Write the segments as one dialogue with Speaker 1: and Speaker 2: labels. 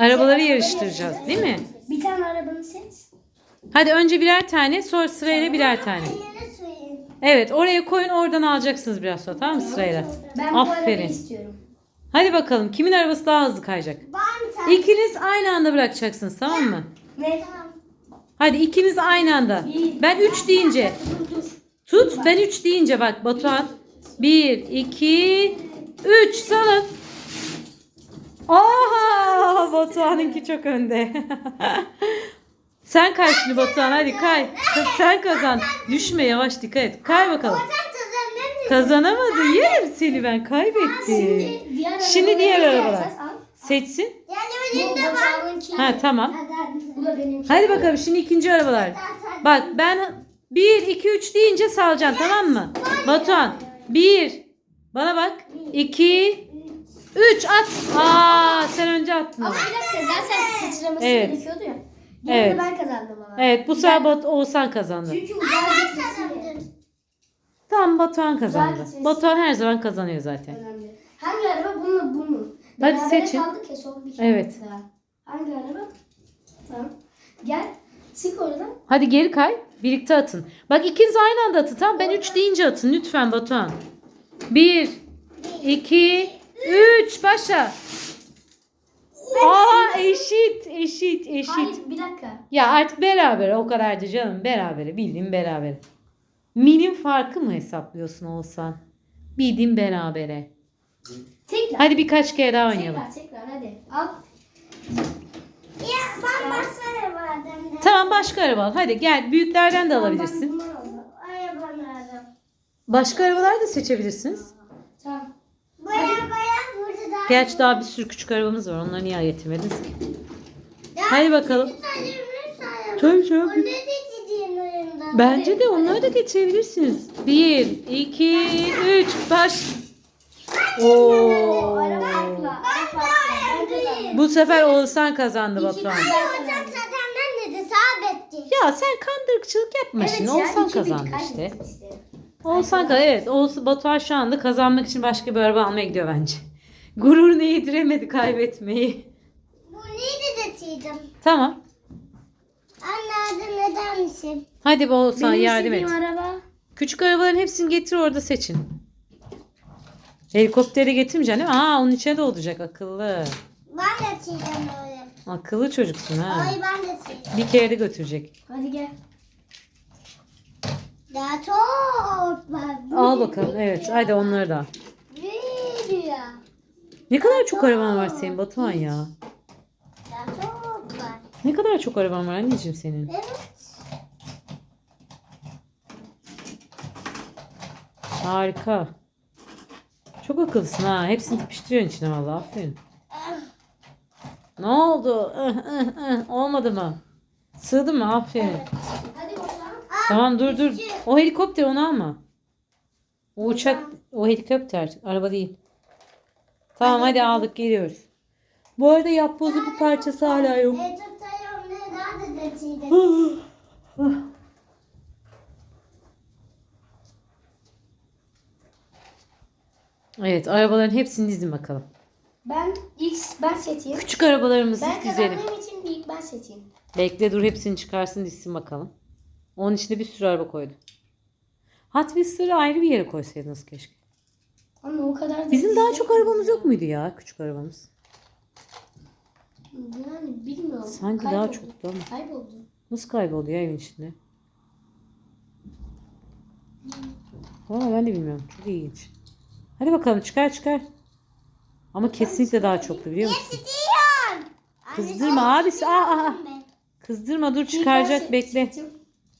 Speaker 1: Arabaları yarıştıracağız değil mi?
Speaker 2: Bir tane arabanı seç.
Speaker 1: Hadi önce birer tane sonra sırayla birer tane. Evet oraya koyun oradan alacaksınız biraz sonra tamam mı sırayla?
Speaker 2: Ben bu arabayı
Speaker 1: Aferin.
Speaker 2: istiyorum.
Speaker 1: Hadi bakalım kimin arabası daha hızlı kayacak? İkiniz aynı anda bırakacaksınız tamam mı?
Speaker 2: Ne?
Speaker 1: Hadi ikiniz aynı anda. Ben 3 deyince.
Speaker 2: Dur dur.
Speaker 1: Tut ben 3 deyince bak Batuhan. 1, 2, 3 salın. Oha Batuhan'ınki çok önde. Sen kay şimdi Batuhan hadi kay. Sen kazan. Düşme yavaş dikkat et. Kay bakalım. Kazanamadı. Yerim seni ben kaybettim. Şimdi diğer arabalar. Seçsin. Ha tamam.
Speaker 2: Bu da benimki.
Speaker 1: Hadi bakalım şimdi ikinci arabalar. Bak ben 1 2 3 deyince salacağım tamam mı? Batuhan 1 Bana bak. 2 3 at. Aa sen önce attın ama.
Speaker 2: Ama bir dakika zaten sıçraması
Speaker 1: Evet.
Speaker 2: gerekiyordu ya. Yine
Speaker 1: Evet.
Speaker 2: de ben kazandım ama.
Speaker 1: Evet bu sefer Bat Oğuzhan kazandı.
Speaker 2: Çünkü uzağa gitmesi
Speaker 1: Tamam Batuhan kazandı. Batuhan her zaman kazanıyor zaten.
Speaker 2: önemli. Hangi araba bununla bu mu?
Speaker 1: Hadi
Speaker 2: Berabere
Speaker 1: seçin.
Speaker 2: kaldık ya son bir kere
Speaker 1: Evet.
Speaker 2: daha. Hangi araba? Tamam. Gel. Çık oradan.
Speaker 1: Hadi geri kay. Birlikte atın. Bak ikiniz aynı anda atın tamam Ben 3 deyince atın lütfen Batuhan. 1 2 3 başla. Aa eşit eşit eşit.
Speaker 2: Hayır bir dakika.
Speaker 1: Ya artık beraber o kadardı canım. Berabere bildiğin berabere. Milim farkı mı hesaplıyorsun olsan? Bildiğin berabere.
Speaker 2: Tekrar.
Speaker 1: Hadi birkaç kere daha oynayalım.
Speaker 2: Tekrar tekrar hadi. Al.
Speaker 3: Ya ben başka vardım.
Speaker 1: Tamam başka araba al. Hadi gel büyüklerden de
Speaker 2: Ben
Speaker 1: alabilirsin.
Speaker 2: aldım.
Speaker 1: Başka arabalar da seçebilirsiniz.
Speaker 2: Tamam.
Speaker 3: Bu arabaya burada da.
Speaker 1: Gerçi daha bir sürü küçük arabamız var. Onları niye getirmediniz ki? Hadi bakalım. Tabii canım. Bence de onları da getirebilirsiniz. 1, 2, 3, baş. Oo. Bu sefer Oğuzhan kazandı Batuhan.
Speaker 3: Hocam zaten ben.
Speaker 1: Ya sen kandırıkçılık yapma
Speaker 2: Evet
Speaker 1: şimdi. Oğuzhan
Speaker 2: iki bir
Speaker 1: kazandı işte. Oğuzhan. Evet. Oğuz, Batuhan şu anda kazanmak için başka bir araba almaya gidiyor bence. Gururunu yediremedi kaybetmeyi.
Speaker 3: Bu neydi dediydim?
Speaker 1: Tamam.
Speaker 3: Anne adı nedenmişim?
Speaker 1: Hadi Oğuzhan
Speaker 2: Benim
Speaker 1: yardım et.
Speaker 2: istediğim araba.
Speaker 1: Küçük arabaların hepsini getir orada seçin. Helikopteri getirmeyeceksin değil mi? Aa onun içine de olacak akıllı.
Speaker 3: Ben de çiğdem öyle.
Speaker 1: Akıllı çocuksun ha.
Speaker 3: Ay ben de çiğdem.
Speaker 1: Bir kere de götürecek.
Speaker 2: Hadi gel.
Speaker 3: Daha çok var.
Speaker 1: Al bakalım. Evet. Hadi onları da. al. Ne kadar çok araban var senin Batuhan ya.
Speaker 3: Daha çok var.
Speaker 1: Ne kadar çok araban var anneciğim senin.
Speaker 3: Evet.
Speaker 1: Harika. Çok akıllısın ha. Hepsini yapıştırıyorsun içine valla. Aferin. Ne oldu? Ih, ih, ih. Olmadı mı? Sığdı mı? Aferin.
Speaker 2: Bakalım.
Speaker 1: Tamam dur dur. O helikopter onu alma. O uçak, o helikopter. Araba değil. Tamam hadi aldık geliyoruz. Bu arada yapbozu bir parçası hala yok.
Speaker 3: E daha da çiğdem.
Speaker 1: Evet arabaların hepsini dizin bakalım.
Speaker 2: Ben ilk ben seçeyim.
Speaker 1: Küçük arabalarımızı
Speaker 2: Ben
Speaker 1: dizelim.
Speaker 2: kazandığım için ilk ben seçeyim.
Speaker 1: Bekle dur hepsini çıkarsın dizsin bakalım. Onun içinde bir sürü araba koydu. Hot Wheels'ları ayrı bir yere koysaydınız keşke.
Speaker 2: Ama o kadar da
Speaker 1: Bizim daha çok arabamız yok muydu ya küçük arabamız?
Speaker 2: Yani bilmiyorum.
Speaker 1: Sanki daha çoktu ama.
Speaker 2: Kayboldu.
Speaker 1: Nasıl kayboldu ya evin içinde? Valla ben de bilmiyorum. Çok ilginç. Hadi bakalım çıkar çıkar. Ama kesinlikle daha çoktu biliyor musun?
Speaker 3: Diyorum.
Speaker 1: Kızdırma abisi. Aa, aa.
Speaker 3: Ben.
Speaker 1: Kızdırma dur çıkaracak
Speaker 2: se-
Speaker 1: bekle.
Speaker 2: Çünkü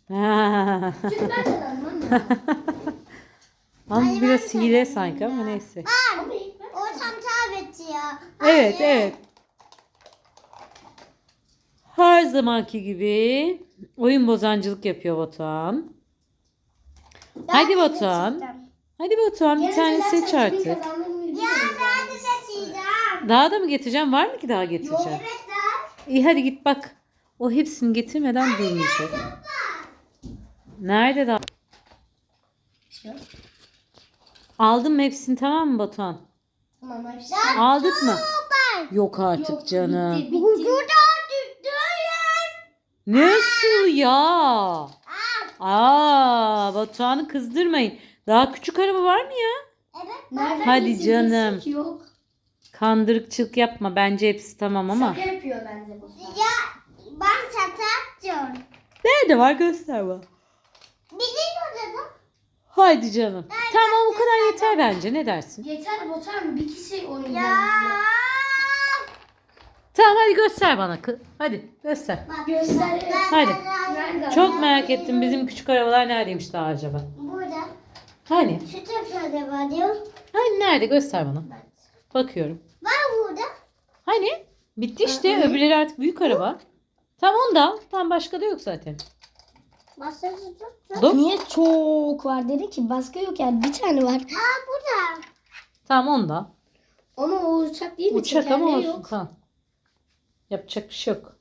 Speaker 2: ben kazandım
Speaker 1: Ama biraz hile sanki ama neyse.
Speaker 2: Ben
Speaker 3: O tam tabetti ya.
Speaker 1: Evet evet. Her zamanki gibi oyun bozancılık yapıyor Batuhan. Hadi Batuhan. Hadi Batuhan bir tane seç artık.
Speaker 3: Ya ben de çiğdem.
Speaker 1: Daha da mı getireceğim? Var mı ki daha getireceğim?
Speaker 3: Evet daha.
Speaker 1: İyi hadi git bak. O hepsini getirmeden durmayacak. Nerede daha?
Speaker 2: İşte.
Speaker 1: Aldın mı hepsini tamam mı Batuhan?
Speaker 2: Tamam hepsi.
Speaker 1: Aldık mı? Yok artık
Speaker 2: Yok,
Speaker 1: canım.
Speaker 2: Bitti, bitti.
Speaker 1: Nasıl ya? Aa, Batuhan'ı kızdırmayın. Daha küçük araba var mı ya?
Speaker 3: Evet.
Speaker 2: Nereden
Speaker 1: Hadi canım.
Speaker 2: Yok.
Speaker 1: Kandırıkçılık yapma. Bence hepsi tamam ama.
Speaker 2: Şaka yapıyor bence bu.
Speaker 3: Ya ben çatı atıyorum.
Speaker 1: Nerede var göster bana. Haydi canım. Tamam o kadar yeter bence. Ne dersin?
Speaker 2: Yeter Botan mı? Bir kişi oynayacağız.
Speaker 3: Ya.
Speaker 1: Tamam hadi göster bana. kı- Hadi göster.
Speaker 3: Bak,
Speaker 2: Göster.
Speaker 1: Hadi.
Speaker 2: Nerede?
Speaker 1: Çok merak ettim bizim küçük arabalar neredeymiş daha acaba?
Speaker 3: Burada.
Speaker 1: Hani?
Speaker 3: Şu tepede var diyor.
Speaker 1: Hani nerede göster bana. Bakıyorum.
Speaker 3: Var burada.
Speaker 1: Hani? Bitti işte. Öbürleri artık büyük araba. Tamam onu da al. Tamam başka da yok zaten.
Speaker 3: Masası tuttu.
Speaker 1: Dur.
Speaker 2: Niye çok var dedi ki başka yok yani bir tane var.
Speaker 3: Aa burada.
Speaker 1: Tamam onu da al.
Speaker 2: Ama o uçak değil mi?
Speaker 1: Uçak ama
Speaker 2: Tekerleği
Speaker 1: olsun.
Speaker 2: yok.
Speaker 1: Tamam. Yapacak bir şey yok.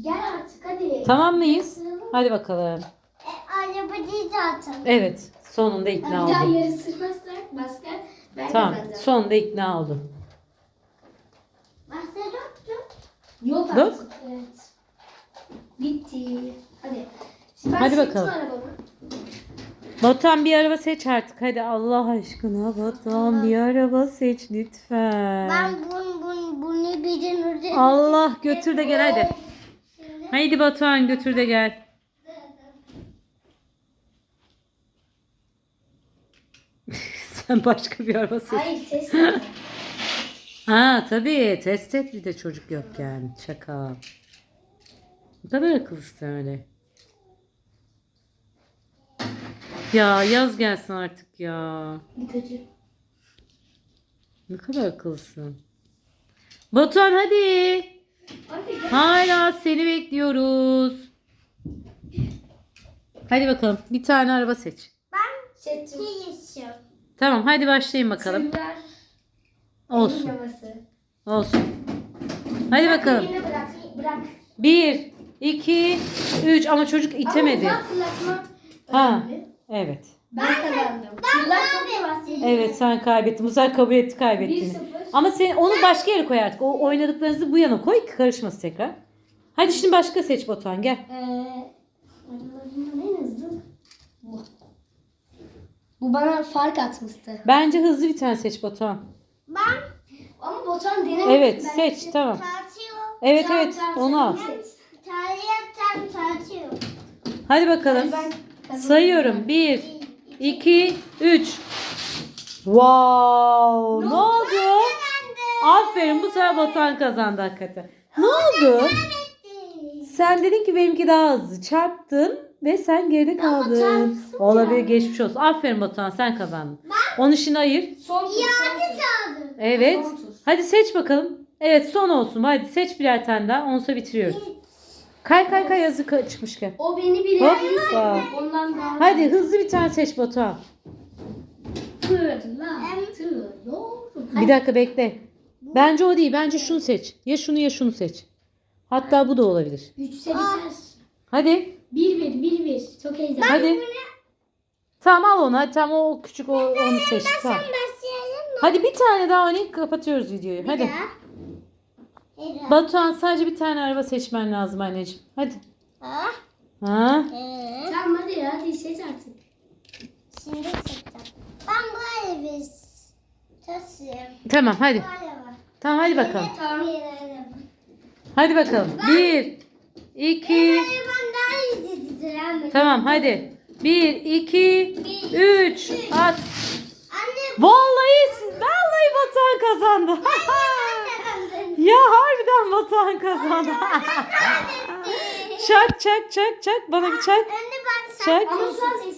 Speaker 2: Gel artık hadi.
Speaker 1: Tamam mıyız? Hadi bakalım.
Speaker 3: E, araba değil zaten.
Speaker 1: Evet. Sonunda ikna
Speaker 2: Bir daha
Speaker 1: oldu.
Speaker 2: yarı sırmazsak başka ben
Speaker 1: Tamam.
Speaker 2: kazanacağım.
Speaker 1: Sonunda ikna oldu.
Speaker 3: Masası tuttu.
Speaker 2: Yok
Speaker 1: Dur.
Speaker 2: artık. Evet. Bitti. Hadi. Ben
Speaker 1: Hadi bakalım.
Speaker 2: arabamı.
Speaker 1: Batuhan bir araba seç artık. Hadi Allah aşkına Batuhan bir araba seç lütfen.
Speaker 3: Ben bunu, bunu, bunu üzerine...
Speaker 1: Allah götür de gel hadi. Haydi Batuhan götür de gel. Sen başka bir araba seç.
Speaker 2: Hayır ses.
Speaker 1: Ha tabii test et bir de çocuk yok yani. Şaka. Ne kadar akıllısın öyle. Ya yaz gelsin artık ya.
Speaker 2: Bir kötü.
Speaker 1: Ne kadar akıllısın. Batuhan hadi. Hala seni bekliyoruz. Hadi bakalım bir tane araba seç.
Speaker 3: Şey istiyorum.
Speaker 1: Tamam hadi başlayın bakalım. Olsun. Olsun. Hadi bakalım.
Speaker 2: Elini bırak. Bırak.
Speaker 1: Bir, iki, üç ama çocuk itemedi.
Speaker 2: Ama
Speaker 1: Ha.
Speaker 2: önemli.
Speaker 1: Evet.
Speaker 2: Ben kazandım. Fırlat çok yavaş.
Speaker 1: Evet sen kaybettin. Bu sefer kabul etti kaybettiğini.
Speaker 2: 1-0.
Speaker 1: Ama sen onu başka yere koy artık. O oynadıklarınızı bu yana koy ki karışmasın tekrar. Hadi şimdi başka seç Batuhan gel.
Speaker 2: Ee, aralarından en hızlı bu. Bu bana fark atmıştı.
Speaker 1: Bence hızlı bir tane seç Batuhan.
Speaker 3: Ben
Speaker 2: Ama Botan denemek
Speaker 1: Evet seç tamam.
Speaker 3: tartıyor.
Speaker 1: Evet evet onu al.
Speaker 3: Tarihten tartıyor.
Speaker 1: Hadi bakalım. Sayıyorum. Bir, iki, üç. Wow. Ne oldu? Aferin bu sefer Batuhan kazandı hakikaten. Ne oldu? Sen dedin ki benimki daha hızlı. Çarptın ve sen geride kaldın.
Speaker 3: çarpsın
Speaker 1: Olabilir geçmiş olsun. Aferin Batuhan sen kazandın. Onu şimdi ayır.
Speaker 2: Son tur. son tur.
Speaker 3: Çaldı.
Speaker 1: Evet.
Speaker 2: Son tur.
Speaker 1: Hadi seç bakalım. Evet son olsun. Hadi seç birer tane daha. Onsa bitiriyoruz. Kay kay kay yazı ka- çıkmışken.
Speaker 2: O beni bile
Speaker 1: Hoppa.
Speaker 2: Ondan daha
Speaker 1: Hadi hızlı bir tane seç Batuhan.
Speaker 2: fırlatıyorum.
Speaker 1: Bir dakika bekle. Bence o değil. Bence şunu seç. Ya şunu ya şunu seç. Hatta bu da olabilir.
Speaker 2: Üçse biter.
Speaker 1: Hadi.
Speaker 2: Bir bir bir bir. Çok heyecanlı.
Speaker 1: Hadi. Tamam al onu. Hadi tamam o küçük o, onu seç. Tamam. Hadi bir tane daha oynayıp kapatıyoruz videoyu. Hadi. Batuhan sadece bir tane araba seçmen lazım anneciğim. Hadi.
Speaker 3: Ah.
Speaker 1: Ha?
Speaker 3: Ee,
Speaker 2: Tamam hadi hadi seç artık.
Speaker 3: Şimdi sıktım. Ben böyle bir taşıyım.
Speaker 1: Tamam hadi. Tamam hadi bakalım.
Speaker 3: Tamam. Yenelim.
Speaker 1: Hadi bakalım. Bir, iki,
Speaker 3: Ben daha izleyicidir anne.
Speaker 1: tamam hadi. Bir, iki, üç, at.
Speaker 3: Anne
Speaker 1: Vallahi, vallahi Batuhan kazandı. Ya harbiden Batuhan kazandı. çak çak çak çak bana bir çak.
Speaker 3: Anne ben sen.
Speaker 1: Çak.
Speaker 2: Ama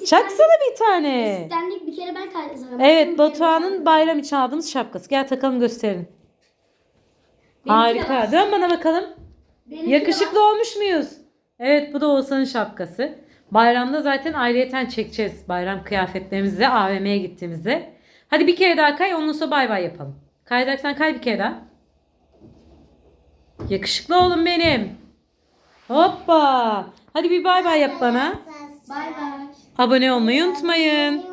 Speaker 1: Çaksana bir tane.
Speaker 2: Senlik bir kere ben kazandım.
Speaker 1: Evet Batuhan'ın bayram için aldığımız şapkası. Gel takalım gösterin. Harika. Dön bana bakalım. Yakışıklı olmuş muyuz? Evet bu da Oğuzhan'ın şapkası. Bayramda zaten ayrıyeten çekeceğiz bayram kıyafetlerimizle AVM'ye gittiğimizde. Hadi bir kere daha kay ondan sonra bay bay yapalım. Kayacaksan kay bir kere daha. Yakışıklı oğlum benim. Hoppa. Hadi bir bay bay yap bana.
Speaker 2: Bay bay.
Speaker 1: Abone olmayı unutmayın.